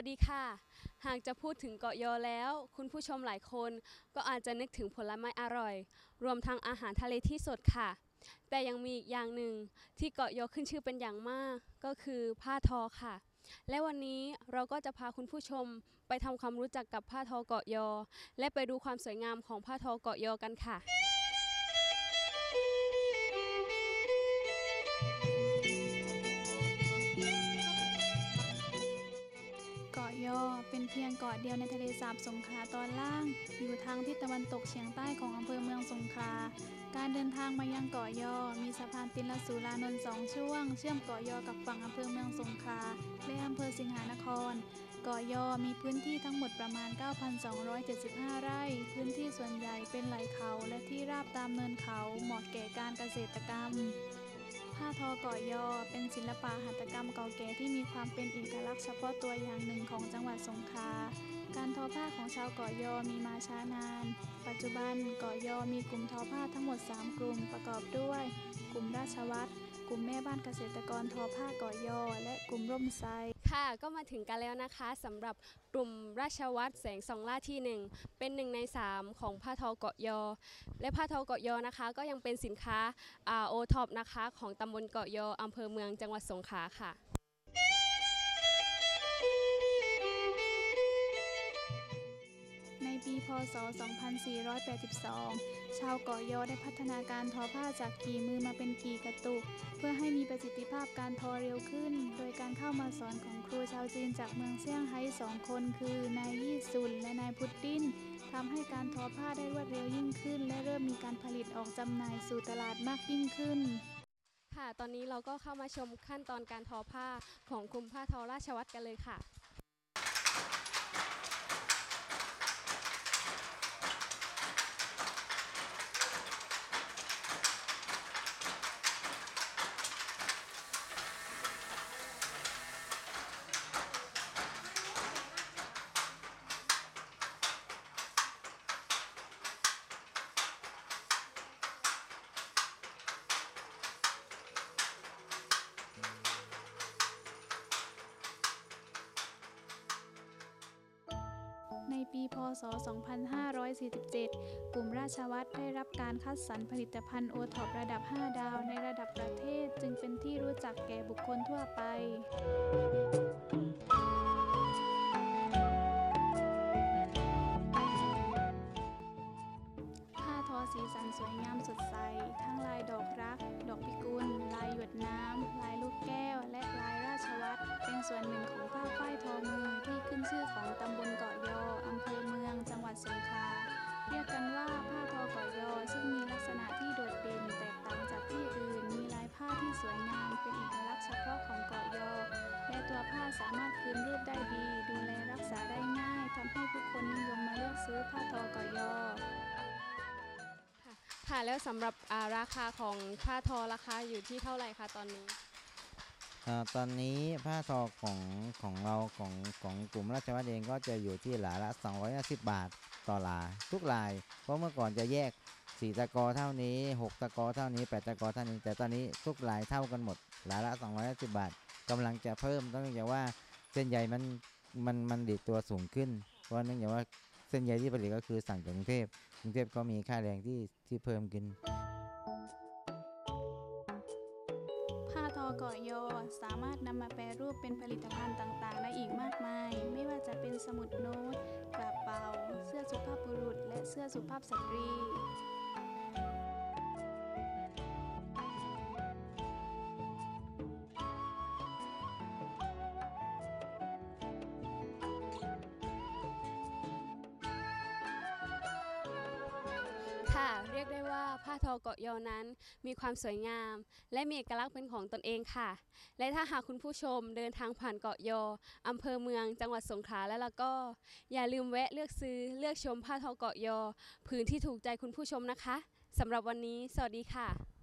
วัสดีค่ะ หากจะพูดถึงเกาะยอแล้ว คุณผู้ชมหลายคนก็อาจจะนึกถึงผลไม้อร่อย รวมทั้งอาหารทะเลที่สดค่ะ แต่ยังมีอีกอย่างหนึ่งที่เกาะยอขึ้นชื่อเป็นอย่างมาก ก็คือผ้าทอค่ะ และวันนี้เราก็จะพาคุณผู้ชมไปทำความรู้จักกับผ้าทอเกาะยอ และไปดูความสวยงามของผ้าทอเกาะยอกันค่ะ เป็นเพียงเกาะเดียวในทะเลสาบสงขลาตอนล่าง อยู่ทางทิศตะวันตกเฉียงใต้ของอำเภอเมืองสงขลา การเดินทางมายังเกาะยอ มีสะพานตินละสูลานนท์สองช่วง เชื่อมเกาะยอกับฝั่งอำเภอเมืองสงขลาและอำเภอสิงหานครเกาะยอมีพื้นที่ทั้งหมดประมาณ 9,275 ไร่ พื้นที่ส่วนใหญ่เป็นไหล่เขาและที่ราบตามเนินเขาเหมาะแก่การเกษตรกรรม ผ้าทอเกาะยอ เป็นศิลปะหัตถกรรมเก่าแก่ที่มีความเป็นเอกลักษณ์เฉพาะตัวอย่างหนึ่งของจังหวัดสงขลา การทอผ้าของชาวเกาะยอมีมาช้านาน ปัจจุบันเกาะยอมีกลุ่มทอผ้าทั้งหมด 3 กลุ่มประกอบด้วย กลุ่มราชวัตร กลุ่มแม่บ้านเกษตรกรทอผ้าเกาะยอ และกลุ่มร่มไซค่ะก็มาถึงกันแล้วนะคะสำหรับกลุ่มราชวัตรแสงสองล่าที่หนึ่งเป็นหนึ่งในสามของผ้าทอเกาะยอ และผ้าทอเกาะยอนะคะ ก็ยังเป็นสินค้าโอท็อปนะคะ ของตำบลเกาะยออำเภอเมืองจังหวัดสงขลาค่ะ พศ 2482 ชาวเกาะยอได้พัฒนาการทอผ้าจากกี่มือมาเป็นกี่กระตุก เพื่อให้มีประสิทธิภาพการทอเร็วขึ้น โดยการเข้ามาสอนของครูชาวจีนจากเมืองเซี่ยงไฮ้สองคน คือนายยี่ซุนและนายพุดดิ้นทำให้การทอผ้าได้รวดเร็วยิ่งขึ้น และเริ่มมีการผลิตออกจำหน่ายสู่ตลาดมากยิ่งขึ้นค่ะ ตอนนี้เราก็เข้ามาชมขั้นตอนการทอผ้าของกลุ่มผ้าทอราชวัตรกันเลยค่ะ ปี พศ 2547 กลุ่มราชวัตรได้รับการคัดสรรผลิตภัณฑ์โอท็อประดับ 5 ดาวในระดับประเทศจึงเป็นที่รู้จักแก่บุคคลทั่วไปผ้าทอสีสันสวยงามสดใส ทั้งลายดอกรัก ดอกพิกุล ลายหยดน้ำ ลายลูกแก้ว และลายราชวัตรเป็นส่วนหนึ่งของผ้าฝ้ายทอมือที่ขึ้นชื่อของตำบลเกาะยอำเภอเมือง จังหวัดสงขลาเรียกกันว่าผ้าทอเกาะยอซึ่งมีลักษณะที่โดดเด่นแตกต่างจากที่อื่น มีลายผ้าที่สวยงาม เป็นเอกลักษณ์เฉพาะของเกาะยอ และตัวผ้าสามารถคืนรูปได้ดี ดูแลรักษาได้ง่ายทำให้ผู้คนนิยมมาเลือกซื้อผ้าทอเกาะยอค่ะแล้วสำหรับาราคาของผ้าทอราคาอยู่ที่เท่าไหร่คะตอนนี้ ตอนนี้ผ้าทอของของเราของของกลุ่มราชวัฒน์เองก็จะอยู่ที่หลาละ 250 บาทต่อหลาทุกลาย เพราะเมื่อก่อนจะแยก 4 ตะกอเท่านี้ 6 ตะกอเท่านี้ 8 ตะกอเท่านี้ แต่ตอนนี้ทุกลายเท่ากันหมด หลาละ 250 บาทกำลังจะเพิ่มต้องเนื่องจากว่าเส้นใยมันมันมันดีดตัวสูงขึ้น เพราะเนื่องจากว่าเส้นใยที่ผลิตก็คือสั่งจากกรุงเทพกรุงเทพก็มีค่าแรงที่ที่เพิ่มขึ้น ผ้าทอเกาะยอสามารถนำมาแปรรูปเป็นผลิตภัณฑ์ต่างๆ ได้อีกมากมาย ไม่ว่าจะเป็นสมุดโน้ตกระเป๋า เสื้อสุภาพบุรุษ และเสื้อสุภาพสตรี ค่ะ เรียกได้ว่าผ้าทอเกาะยอนั้นมีความสวยงาม และมีเอกลักษณ์เป็นของตนเองค่ะ และถ้าหากคุณผู้ชมเดินทางผ่านเกาะยออำเภอเมือง จังหวัดสงขลาแล้วล่ะก็ อย่าลืมแวะเลือกซื้อเลือกชมผ้าทอเกาะยอผืนที่ถูกใจคุณผู้ชมนะคะสำหรับวันนี้ สวัสดีค่ะ